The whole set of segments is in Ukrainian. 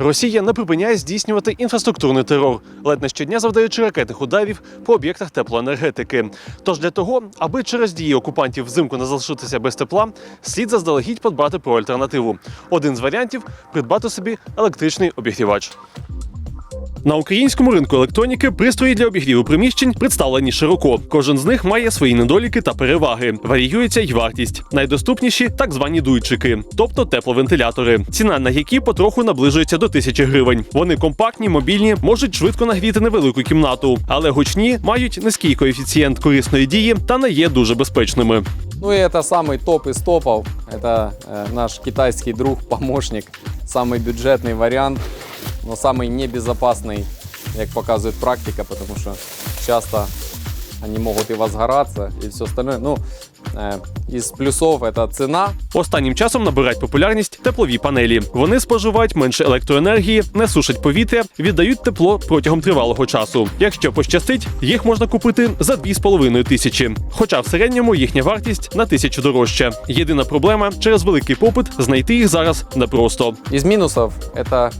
Росія не припиняє здійснювати інфраструктурний терор, ледь не щодня завдаючи ракетних ударів по об'єктах теплоенергетики. Тож для того, аби через дії окупантів взимку не залишитися без тепла, слід заздалегідь подбати про альтернативу. Один з варіантів придбати собі електричний обігрівач. На українському ринку електроніки пристрої для обігріву приміщень представлені широко. Кожен з них має свої недоліки та переваги. Варіюється й вартість. Найдоступніші так звані дуйчики, тобто тепловентилятори, ціна на які потроху наближується до тисячі гривень. Вони компактні, мобільні, можуть швидко нагріти невелику кімнату, але гучні мають низький коефіцієнт корисної дії та не є дуже безпечними. Ну и это самый топ из топов. Это э, наш китайский друг, помощник. Самый бюджетный вариант, но самый небезопасный, как показывает практика, потому что часто они могут и возгораться, и все остальное. Ну, э, из плюсов это цена, Останнім часом набирають популярність теплові панелі. Вони споживають менше електроенергії, не сушать повітря, віддають тепло протягом тривалого часу. Якщо пощастить, їх можна купити за 2,5 тисячі. Хоча в середньому їхня вартість на тисячу дорожча. Єдина проблема через великий попит знайти їх зараз непросто. Из минусов это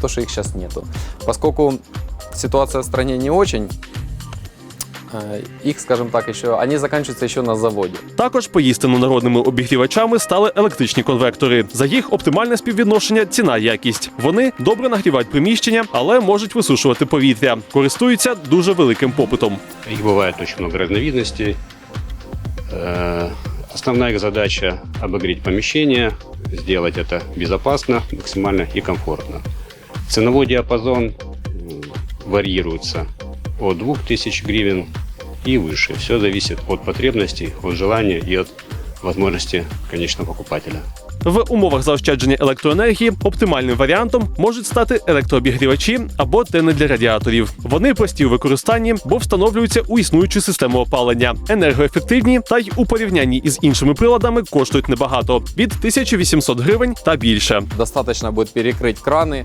то, что их сейчас нету. Поскольку ситуация в стране не очень, э, их, скажем так, еще, они заканчиваются еще на заводе. Також поїстину народними обігрівачами стали електричні конвектори. За їх оптимальне співвідношення ціна-якість. Вони добре нагрівають приміщення, але можуть висушувати повітря. Користуються дуже великим попитом. Их бывает очень много разновидностей. Э, Основная их задача – обогреть помещение, сделать это безопасно, максимально и комфортно. Ценовой диапазон м, варьируется от 2000 гривен и выше. Все зависит от потребностей, от желания и от возможности конечного покупателя. В умовах заощадження електроенергії оптимальним варіантом можуть стати електрообігрівачі або тени для радіаторів. Вони прості у використанні, бо встановлюються у існуючу систему опалення, енергоефективні та й у порівнянні із іншими приладами коштують небагато від 1800 гривень та більше. Достаточно будет перекрыть краны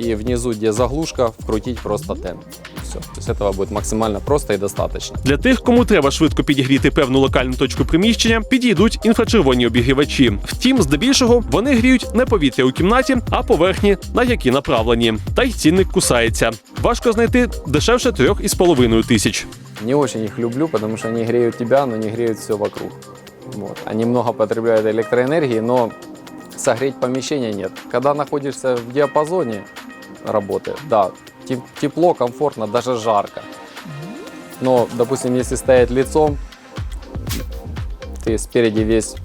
и внизу, где заглушка, вкрутить просто тен. Все. То есть этого будет максимально просто и достаточно. Для тих, кому треба швидко підігріти певну локальну точку приміщення, підійдуть інфрачервоні обігрівачі. Втім, здебільшого вони гріють не повітря у кімнаті, а поверхні, на які направлені. Та й цінник кусається. Важко знайти дешевше трьох із половиною тисяч. Не очень их люблю, потому что они греют тебя, но не греют все вокруг. Вот. Они много потребляют электроэнергии, но согреть помещение нет. Когда находишься в диапазоне работы, да, теп- тепло, комфортно, даже жарко. Но, допустим, если стоять лицом, ты спереди весь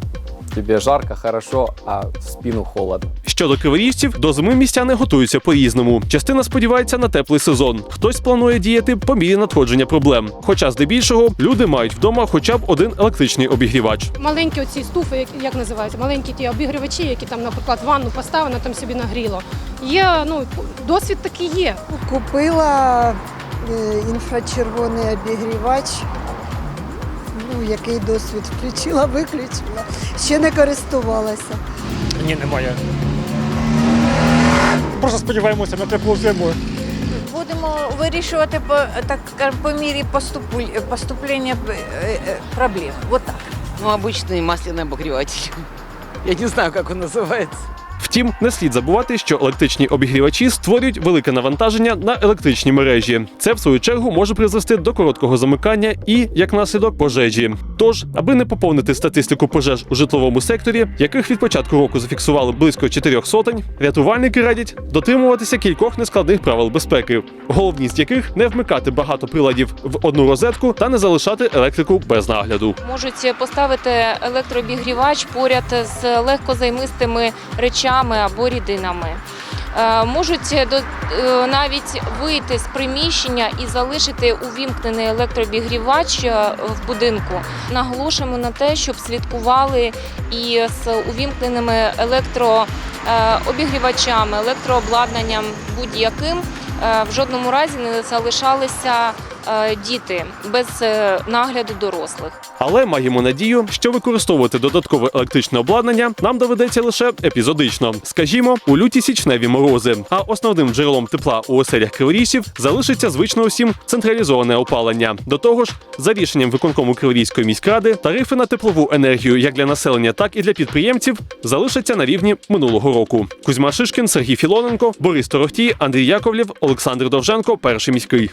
тебе жарко, хорошо, а в спину холодно. Щодо криворіжців, до зими містяни готуються по-різному. Частина сподівається на теплий сезон. Хтось планує діяти по мірі надходження проблем. Хоча здебільшого люди мають вдома хоча б один електричний обігрівач. маленькі оці стуфи, як, як називаються, маленькі ті обігрівачі, які там, наприклад, ванну поставили, там собі нагріло. Є, ну, досвід такий є. Купила е, інфрачервоний обігрівач. Ну, який досвід включила, виключила. Ще не користувалася. Ні, немає. Просто сподіваємося на теплу зиму. Будемо вирішувати по так скажем, по мірі поступу- поступлення е, е, проблем. Вот так. Ну, обычный масляный обогреватель. Я не знаю, как он называется. Втім, не слід забувати, що електричні обігрівачі створюють велике навантаження на електричні мережі. Це в свою чергу може призвести до короткого замикання і, як наслідок, пожежі. Тож, аби не поповнити статистику пожеж у житловому секторі, яких від початку року зафіксували близько чотирьох сотень, рятувальники радять дотримуватися кількох нескладних правил безпеки, головні з яких не вмикати багато приладів в одну розетку та не залишати електрику без нагляду. можуть поставити електрообігрівач поряд з легкозаймистими речами або рідинами. Е, Можуть до, е, навіть вийти з приміщення і залишити увімкнений електрообігрівач е, в будинку. Наголошуємо на те, щоб слідкували і з увімкненими електрообігрівачами, електрообладнанням будь-яким е, в жодному разі не залишалися е, діти без е, нагляду дорослих. Але маємо надію, що використовувати додаткове електричне обладнання нам доведеться лише епізодично, скажімо, у люті січневі морози. А основним джерелом тепла у оселях криворіжців залишиться звично усім централізоване опалення. До того ж, за рішенням виконкому Криворізької міськради, тарифи на теплову енергію як для населення, так і для підприємців залишаться на рівні минулого року. Кузьма Шишкін, Сергій Філоненко, Борис Торохтій, Андрій Яковлєв, Олександр Довженко, перший міський.